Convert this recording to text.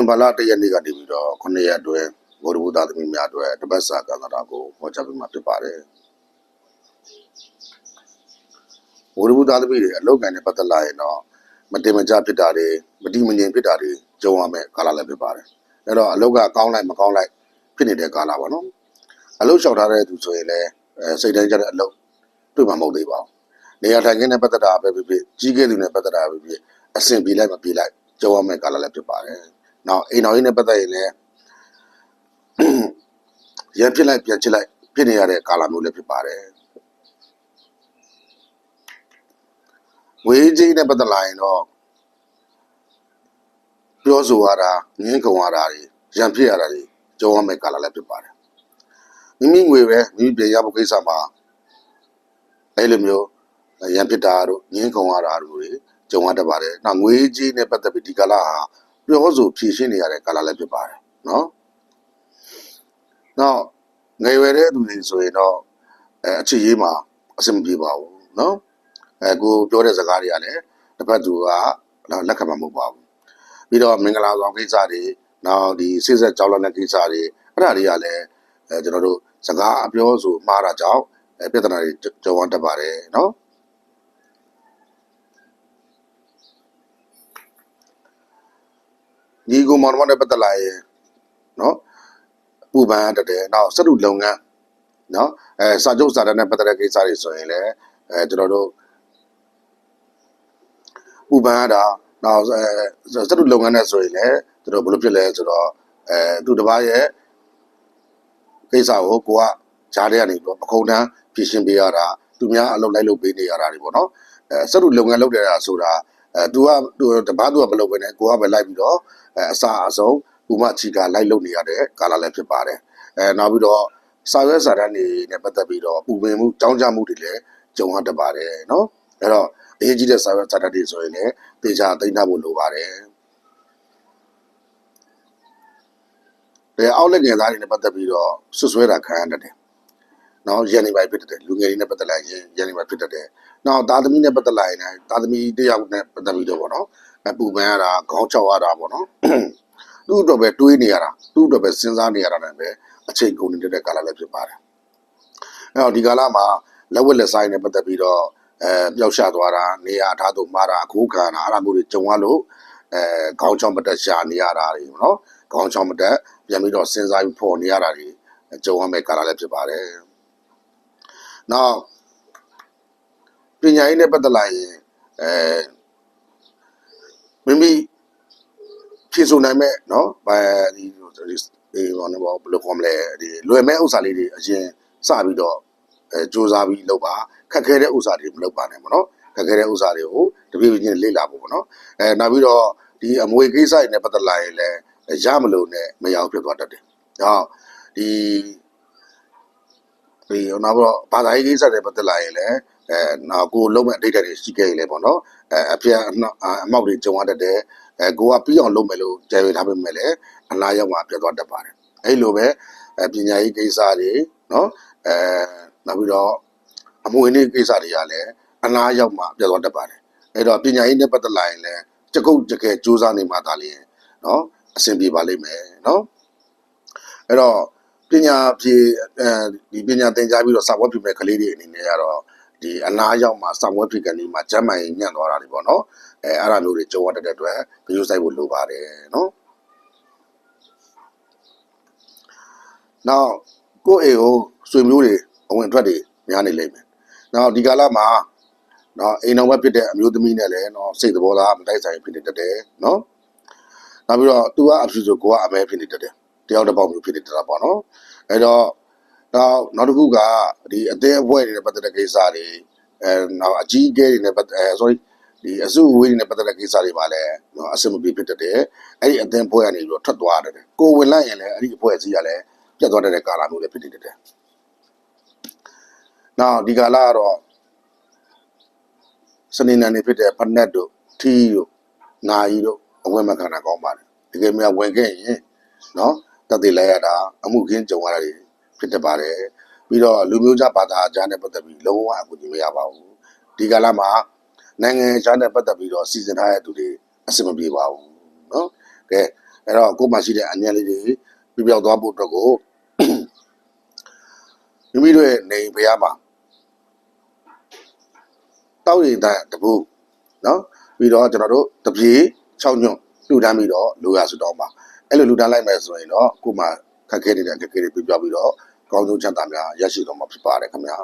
ဝင်ဘာလတရက်နေ့ကနေပြီးတော့9ရက်အတွင်းဘိုလ်ဘူးသားသမီးများအတွက်တပတ်စာကံတာကိုဟောကြားပေးမှာဖြစ်ပါတယ်ဘိုလ်ဘူးသားသမီးတွေအလောက်ကန်နဲ့ပတ်သက်လာရင်တော့မတင်မကြဖြစ်တာတွေမတိမငြိမ်ဖြစ်တာတွေကြုံရမယ်ကာလလည်းဖြစ်ပါတယ်အဲ့တော့အလောက်ကကောင်းလိုက်မကောင်းလိုက်ဖြစ်နေတဲ့ကာလပါနော်အလောက်လျှောက်ထားတဲ့သူဆိုရင်လည်းအဲစိတ်တိုင်းကြတဲ့အလောက်တွေ့မှာမဟုတ်သေးပါဘူးနေရာထိုင်ခင်းနဲ့ပတ်သက်တာပဲဖြစ်ဖြစ်ကြီးခဲ့သူနဲ့ပတ်သက်တာပဲဖြစ်ဖြစ်အဆင်ပြေလိုက်မပြေလိုက်ကြုံရမယ်ကာလလည်းဖြစ်ပါတယ် နောက်အိမ်တော်ကြီးနဲ့ပတ်သက်ရင်လည်းရန်ဖြစ်လိုက်ပြန်ချစ်လိုက်ဖြစ်နေရတဲ့ကာလမျိုးလည်းဖြစ်ပါတယ်ဝေးကြီးနဲ့ပတ်သက်လာရင်တော့ပြောဆိုရတာငင်းခုံရတာတွေရန်ဖြစ်ရတာတွေကြုံရမယ့်ကာလလည်းဖြစ်ပါတယ်မိမိငွေပဲမိမိပြန်ရဖို့ကိစ္စမှာအဲ့လိုမျိုးရန်ဖြစ်တာတို့ငင်းခုံရတာတို့တွေကြုံရတတ်ပါတယ်နောက်ငွေကြီးနဲ့ပတ်သက်ပြီးဒီကာလဟာ ပြောဆိုဖြည့်ရှင်းနေရတဲ့ကာလလည်းဖြစ်ပါတယ်နော်။နောက်ငယ်ရွယ်တဲ့သူတွေဆိုရင်တော့အဲအချစ်ရေးမှာအဆင်မပြေပါဘူးနော်။အဲကိုပြောတဲ့စကားတွေကလည်းတစ်ဖက်သူကလက်ခံမှာမဟုတ်ပါဘူး။ပြီးတော့မင်္ဂလာဆောင်ကိစ္စတွေနောက်ဒီစိစက်ကြောက်လန့်တဲ့ကိစ္စတွေအဲ့ဒါတွေကလည်းအဲကျွန်တော်တို့စကားအပြောဆိုမှားတာကြောင့်အဲပြဿနာတွေကြုံရတတ်ပါတယ်နော်။ ဒီကိုမောင်မောင်နဲ့ပတ်သက်လာရင်နော်ပူပန်တတဲ့နောက်စက်တုလုပ်ငန်းနော်အဲစာချုပ်စာတမ်းနဲ့ပတ်သက်တဲ့ကိစ္စတွေဆိုရင်လည်းအဲကျွန်တော်တို့ပူပန်ရတာနောက်အဲစက်တုလုပ်ငန်းနဲ့ဆိုရင်လည်းကျွန်တော်ဘယ်လိုဖြစ်လဲဆိုတော့အဲသူတစ်ပါးရဲ့ကိစ္စကိုကိုကဂျားတဲ့ကနေပြီးတော့ပခုံးတန်းပြင်ရှင်းပေးရတာသူများအလုပ်လိုက်လုပ်ပေးနေရတာတွေပေါ့နော်အဲစက်တုလုပ်ငန်းလုပ်တဲ့တာဆိုတာ အဲ तू ကသူတပား तू ကမလုပ်ဘဲနဲ့ကိုကပဲလိုက်ပြီးတော့အဲအစာအဆုံးဥမချီကလိုက်လုပ်နေရတဲ့ကာလလည်းဖြစ်ပါတယ်အဲနောက်ပြီးတော့စာရွက်စာတမ်းတွေနဲ့ပတ်သက်ပြီးတော့ပူပင်မှုကြောင်းကြမှုတွေလည်းကြုံရတတ်ပါတယ်နော်အဲ့တော့အရေးကြီးတဲ့စာရွက်စာတမ်းတွေဆိုရင်လည်းတေချာသိမ်းထားဖို့လိုပါတယ်အဲအောက်လက်ငယ်သားတွေနဲ့ပတ်သက်ပြီးတော့ဆွဆွဲတာခံရတတ်တယ် နော်ရန်နေပိုင်ဖြစ်တတ်တယ်လူငယ်တွေနဲ့ပတ်သက်လာရင်ရန်နေပိုင်ဖြစ်တတ်တယ်နောက်သားသမီးနဲ့ပတ်သက်လာရင်လည်းသားသမီးတစ်ယောက်နဲ့ပတ်သက်ပြီးတော့ပေါ့နော်အပူပန်ရတာခေါင်းချောက်ရတာပေါ့နော်သူ့အတွက်ပဲတွေးနေရတာသူ့အတွက်ပဲစဉ်းစားနေရတာနဲ့ပဲအချိန်ကုန်နေတဲ့ကာလလည်းဖြစ်ပါတယ်အဲ့တော့ဒီကာလမှာလက်ဝက်လက်ဆိုင်နဲ့ပတ်သက်ပြီးတော့အဲပျောက်ရှသွားတာနေရာထားသူမှားတာအခုခံတာအဲ့ဒါမျိုးတွေကြုံရလို့အဲခေါင်းချောင်းမတက်ရှာနေရတာတွေနော်ခေါင်းချောင်းမတက်ပြန်ပြီးတော့စဉ်းစားပြီးပေါ်နေရတာတွေကြုံရမယ့်ကာလလည်းဖြစ်ပါတယ် နောက်ပညာရေးနဲ့ပတ်သက်လာရင်အဲမိမိဖြည့်ဆိုနိုင်မဲ့နော်ဘာဒီဒီဘာနော်ဘာဘယ်လိုခေါ်မလဲဒီလွယ်မဲ့ဥစ္စာလေးတွေအရင်စပြီးတော့အဲစူးစမ်းပြီးလုပ်ပါခက်ခဲတဲ့ဥစ္စာတွေမလုပ်ပါနဲ့ပေါ့နော်ခက်ခဲတဲ့ဥစ္စာတွေကိုတပြည့်ပြည့်ချင်းလေ့လာဖို့ပေါ့နော်အဲနောက်ပြီးတော့ဒီအမွေကိစ္စတွေနဲ့ပတ်သက်လာရင်လည်းရမလို့နဲ့မရအောင်ဖြစ်သွားတတ်တယ်။ဒါဒီ ဒီနောက်တော့ဘာသာရေးကိစ္စတွေပတ်သက်လာရင်လည်းအဲနောက်ကိုလုံးမဲ့အတိတ်တွေရှိခဲ့ရင်လည်းပေါ့နော်အဲအပြန်အမောက်တွေကြုံရတတ်တယ်အဲကိုကပြီးအောင်လုပ်မယ်လို့ကြံရထားပေမဲ့လည်းအလားရောက်မှာပြတ်သွားတတ်ပါတယ်အဲ့လိုပဲအဲပညာရေးကိစ္စတွေနော်အဲနောက်ပြီးတော့အမွေနေ့ကိစ္စတွေကလည်းအလားရောက်မှာပြတ်သွားတတ်ပါတယ်အဲ့တော့ပညာရေးနဲ့ပတ်သက်လာရင်လည်းကြကုတ်ကြကဲစူးစမ်းနေမှသာလျှင်နော်အဆင်ပြေပါလိမ့်မယ်နော်အဲ့တော့ ပညာဖြေအဲဒီပညာသင်ကြားပြီးတော့စာဝတ်ပြမဲ့ကလေးတွေအနေနဲ့ကတော့ဒီအနာရောက်မှာစာဝတ်ဖြစ်ကနေမှာကျမ်းမာရေးညံ့သွားတာတွေပေါ့နော်အဲအဲ့ဒါမျိုးတွေကြုံရတဲ့အတွက်ဂရုစိုက်ဖို့လိုပါတယ်နော်နောက်ကိုယ့်အိမ်ကိုဆွေမျိုးတွေအဝင်အထွက်တွေများနေလိမ့်မယ်နောက်ဒီကာလမှာနော်အိမ်တော်ဘက်ဖြစ်တဲ့အမျိုးသမီးနဲ့လည်းနော်စိတ်သဘောထားမတိုက်ဆိုင်ဖြစ်နေတတ်တယ်နော်နောက်ပြီးတော့သူကအဖြစ်ဆိုကိုကအမဲဖြစ်နေတတ်တယ် တယောက်တစ်ပေါက်မျိုးဖြစ်နေတတ်တာပေါ့နော်အဲ့တော့နောက်နောက်တစ်ခုကဒီအသေးအဖွဲတွေနဲ့ပတ်သက်တဲ့ကိစ္စတွေအဲနောက်အကြီးအကဲတွေနဲ့ပတ်သက်အဲ sorry ဒီအစုအဝေးတွေနဲ့ပတ်သက်တဲ့ကိစ္စတွေပါလဲနော်အဆင်မပြေဖြစ်တတ်တယ်အဲ့ဒီအသင်းဖွဲ့ကနေပြီးတော့ထွက်သွားတယ်ကိုဝင်လိုက်ရင်လည်းအဲ့ဒီအဖွဲ့အစည်းကလည်းပြတ်သွားတဲ့ကာလမျိုးလည်းဖြစ်နေတတ်တယ်နောက်ဒီကာလကတော့စနေနေ့နေဖြစ်တဲ့ဖနက်တို့ထီးတို့ငါကြီးတို့အဝင်မခံတာကောင်းပါတယ်တကယ်များဝင်ခဲ့ရင်နော် တက်သေးလိုက်ရတာအမှုခင်းကြုံရတာတွေဖြစ်တတ်ပါတယ်ပြီးတော့လူမျိုးခြားဘာသာခြားနဲ့ပတ်သက်ပြီးလုံးဝအကူအညီမရပါဘူးဒီကာလမှာနိုင်ငံခြားနဲ့ပတ်သက်ပြီးတော့စီစဉ်ထားတဲ့သူတွေအဆင်မပြေပါဘူးနော်ကဲအဲ့တော့ကိုယ်မှရှိတဲ့အញ្ញံလေးတွေပြပြောက်သွားဖို့အတွက်ကိုမိမိတို့ရဲ့နေဘုရားမှာတောက်ရည်တန်တပုနော်ပြီးတော့ကျွန်တော်တို့တပြေ6ညွန့်လှူဒန်းပြီးတော့လိုရဆိုတော့ပါ အဲ့လိုလှူဒန်းလိုက်မယ်ဆိုရင်တော့ကိုယ်မှခက်ခဲနေတဲ့ခက်ခဲတွေပြပြောက်ပြီးတော့ကောင်းကျိုးချမ်းသာများရရှိတော်မှာဖြစ်ပါတယ်ခင်ဗျာ